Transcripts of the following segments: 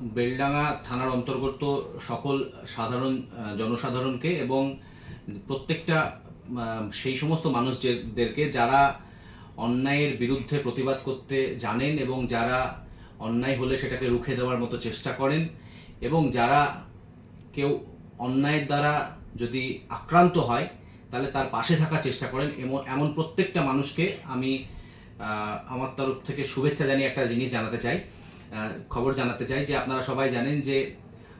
বেলডাঙ্গা থানার অন্তর্গত সকল সাধারণ জনসাধারণকে এবং প্রত্যেকটা সেই সমস্ত মানুষদেরকে যারা অন্যায়ের বিরুদ্ধে প্রতিবাদ করতে জানেন এবং যারা অন্যায় হলে সেটাকে রুখে দেওয়ার মতো চেষ্টা করেন এবং যারা কেউ অন্যায়ের দ্বারা যদি আক্রান্ত হয়, তাহলে তার পাশে থাকার চেষ্টা করেন। এমন এমন প্রত্যেকটা মানুষকে আমি আমার তরফ থেকে শুভেচ্ছা জানিয়ে একটা জিনিস জানাতে চাই। খবর জানাতে চাই যে আপনারা সবাই জানেন যে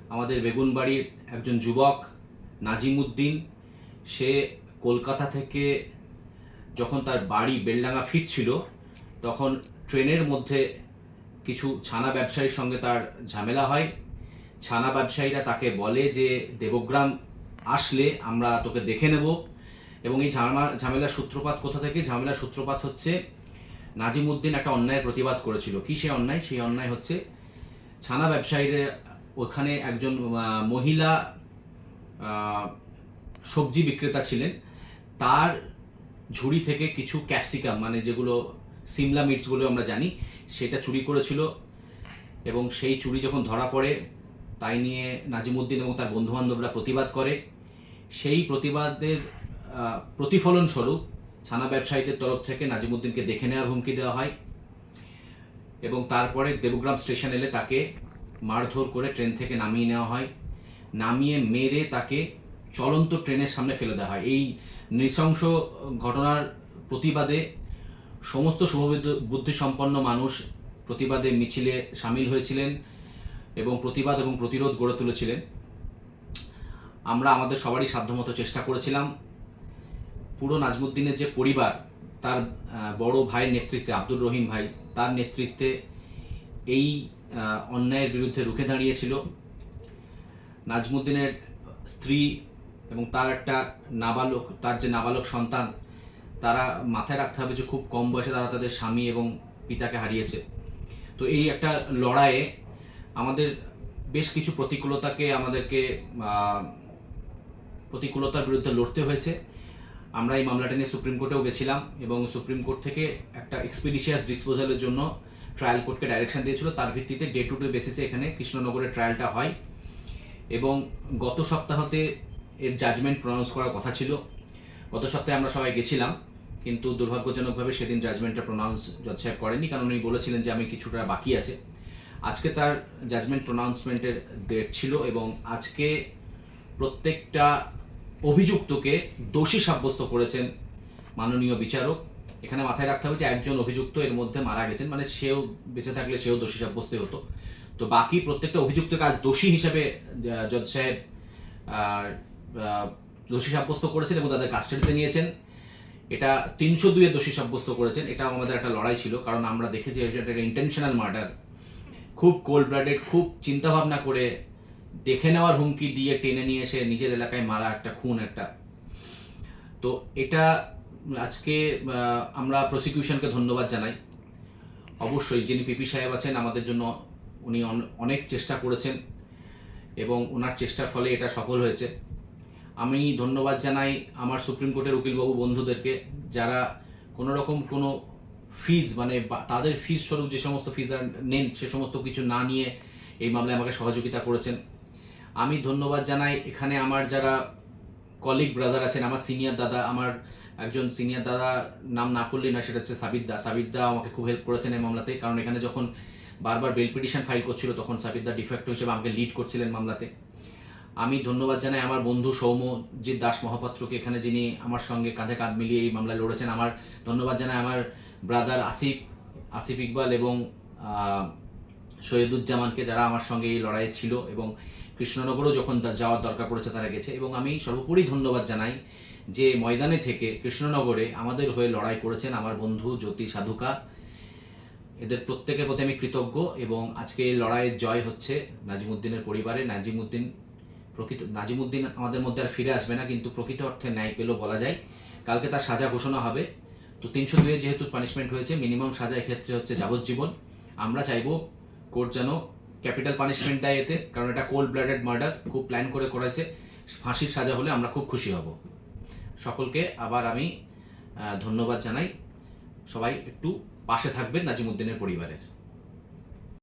আমাদের বেগুনবাড়ির একজন যুবক, নাজিমুদ্দিন, সে কলকাতা থেকে যখন তার বাড়ি বেলডাঙ্গা ফিরছিল, তখন ট্রেনের মধ্যে কিছু ছানা ব্যবসায়ীর সঙ্গে তার ঝামেলা হয়। ছানা ব্যবসায়ীরা তাকে বলে যে, দেবগ্রাম আসলে আমরা তোকে দেখে নেব। এবং এই ঝামা, ঝামেলার সূত্রপাত কোথা থেকে? ঝামেলার সূত্রপাত হচ্ছে নাজিমুদ্দিন একটা অন্যায়ের প্রতিবাদ করেছিল। কি সেই অন্যায়? সেই অন্যায় হচ্ছে ছানা ব্যবসায়ীরা ওখানে একজন মহিলা সবজি বিক্রেতা ছিলেন। তার ঝুড়ি থেকে কিছু ক্যাপসিকাম মানে যেগুলো সিমলা মিটস বলে আমরা জানি, সেটা চুরি করেছিল এবং সেই চুরি যখন ধরা পড়ে, তাই নিয়ে নাজিমুদ্দিন এবং তার বন্ধুবান্ধবরা প্রতিবাদ করে। সেই প্রতিবাদের প্রতিফলন স্বরূপ ছানা ব্যবসায়ীদের তরফ থেকে নাজিমুদ্দিনকে দেখে নেওয়ার হুমকি দেওয়া হয় এবং তারপরে দেবগ্রাম স্টেশন এলে তাকে মারধর করে ট্রেন থেকে নামিয়ে নেওয়া হয়। নামিয়ে মেরে তাকে চলন্ত ট্রেনের সামনে ফেলে দেওয়া হয়। এই নৃশংস ঘটনার প্রতিবাদে সমস্ত শুভবুদ্ধ- বুদ্ধিসম্পন্ন মানুষ প্রতিবাদে মিছিলে সামিল হয়েছিলেন এবং প্রতিবাদ এবং প্রতিরোধ গড়ে তুলেছিলেন। আমরা আমাদের সবারই সাধ্যমতো চেষ্টা করেছিলাম। পুরো নাজমুদ্দিনের যে পরিবার, তার বড় ভাইয়ের নেতৃত্বে, আব্দুর রহিম ভাই, তার নেতৃত্বে এই অন্যায়ের বিরুদ্ধে রুখে দাঁড়িয়েছিল। নাজমুদ্দিনের স্ত্রী এবং তার একটা নাবালক, তার যে নাবালক সন্তান, তারা মাথায় রাখতে হবে যে খুব কম বয়সে তারা তাদের স্বামী এবং পিতাকে হারিয়েছে। তো এই একটা লড়াইয়ে আমাদের বেশ কিছু প্রতিকূলতাকে আমাদেরকে প্রতিকূলতার বিরুদ্ধে লড়তে হয়েছে। আমরা এই মামলাটা নিয়ে সুপ্রিম কোর্টেও গেছিলাম এবং সুপ্রিম কোর্ট থেকে একটা এক্সপিডিশিয়াস ডিসপোজালের জন্য ট্রায়াল কোর্টকে ডাইরেকশন দিয়েছিল। তার ভিত্তিতে ডে টু ডে বেসিসে এখানে কৃষ্ণনগরের ট্রায়ালটা হয় এবং গত সপ্তাহতে এর জাজমেন্ট প্রনাউন্স করার কথা ছিল। গত সপ্তাহে আমরা সবাই গেছিলাম, কিন্তু দুর্ভাগ্যজনকভাবে সেদিন জাজমেন্টটা প্রনাউন্স জজ সাহেব করেননি কারণ উনি বলেছিলেন যে আমি কিছুটা বাকি আছে। আজকে তার জাজমেন্ট প্রনাউন্সমেন্টের ডেট ছিল এবং আজকে প্রত্যেকটা অভিযুক্তকে দোষী সাব্যস্ত করেছেন মাননীয় বিচারক। এখানে মাথায় রাখতে হবে যে একজন অভিযুক্ত এর মধ্যে মারা গেছেন মানে সেও বেঁচে থাকলে সেও দোষী সাব্যস্ত হতো। তো বাকি প্রত্যেকটা অভিযুক্তকে আজ দোষী হিসেবে জজ সাহেব দোষী সাব্যস্ত করেছেন এবং তাদের কাস্টাডিতে নিয়েছেন। এটা তিনশো দুইয়ে দোষী সাব্যস্ত করেছেন এটা আমাদের একটা লড়াই ছিল, কারণ আমরা দেখেছি এটা ইন্টেনশনাল মার্ডার খুব কোল্ড ব্লাডেড খুব চিন্তাভাবনা করে দেখে নেওয়ার হুমকি দিয়ে টেনে নিয়ে এসে নিজের এলাকায় মারা একটা খুন একটা। তো এটা আজকে আমরা প্রসিকিউশনকে ধন্যবাদ জানাই। অবশ্যই যিনি পিপি সাহেব আছেন, আমাদের জন্য উনি অনেক চেষ্টা করেছেন এবং ওনার চেষ্টার ফলে এটা সফল হয়েছে। আমি ধন্যবাদ জানাই আমার সুপ্রিম কোর্টের উকিলবাবু বন্ধুদেরকে যারা কোনো রকম কোনো ফিজ মানে তাদের ফিজ স্বরূপ যে সমস্ত ফিজ নেন, সে সমস্ত কিছু না নিয়ে এই মামলায় আমাকে সহযোগিতা করেছেন। আমি ধন্যবাদ জানাই। এখানে আমার যারা কলিগ ব্রাদার আছেন, আমার সিনিয়র দাদা, আমার একজন সিনিয়র দাদা, নাম না করলেই না সেটা হচ্ছে সাবির দা সাবির দা আমাকে খুব হেল্প করেছেন এই মামলাতে, কারণ এখানে যখন বারবার বেল পিটিশন ফাইল করছিল, তখন সাবির দা ডিফেক্ট হিসেবে আমাকে লিড করছিলেন মামলাতে। আমি ধন্যবাদ জানাই আমার বন্ধু সৌম্যজিৎ দাস মহাপাত্রকে, এখানে যিনি আমার সঙ্গে কাঁধে কাঁধ মিলিয়ে এই মামলায় লড়েছেন। আমার ধন্যবাদ জানাই আমার ব্রাদার আসিফ আসিফ ইকবাল এবং আহ, সৈয়দুজ্জামানকে যারা আমার সঙ্গে এই লড়াইয়ে ছিল এবং কৃষ্ণনগরও যখন যাওয়ার দরকার পড়েছে তারা গেছে এবং আমি সর্বোপরি ধন্যবাদ জানাই যে ময়দানে থেকে কৃষ্ণনগরে আমাদের হয়ে লড়াই করেছেন আমার বন্ধু জ্যোতি সাধুকা। এদের প্রত্যেকের প্রতি আমি কৃতজ্ঞ এবং আজকে এই লড়াইয়ের জয় হচ্ছে নাজিমুদ্দিনের পরিবারে। নাজিমুদ্দিন প্রকৃত নাজিমুদ্দিন আমাদের মধ্যে আর ফিরে আসবে না কিন্তু প্রকৃত অর্থে ন্যায় পেলেও বলা যায়। কালকে তার সাজা ঘোষণা হবে। তো তিনশো দুয়ে যেহেতু পানিশমেন্ট হয়েছে মিনিমাম সাজা এক্ষেত্রে হচ্ছে যাবজ্জীবন। আমরা চাইব কোর্ট যেন ক্যাপিটাল পানিশমেন্ট দেয় এতে, কারণ এটা কোল্ড ব্লাডেড মার্ডার খুব প্ল্যান করে করেছে। ফাঁসির সাজা হলে আমরা খুব খুশি হব। সকলকে আবার আমি ধন্যবাদ জানাই। সবাই একটু পাশে থাকবেন নাজিমুদ্দিনের পরিবারের।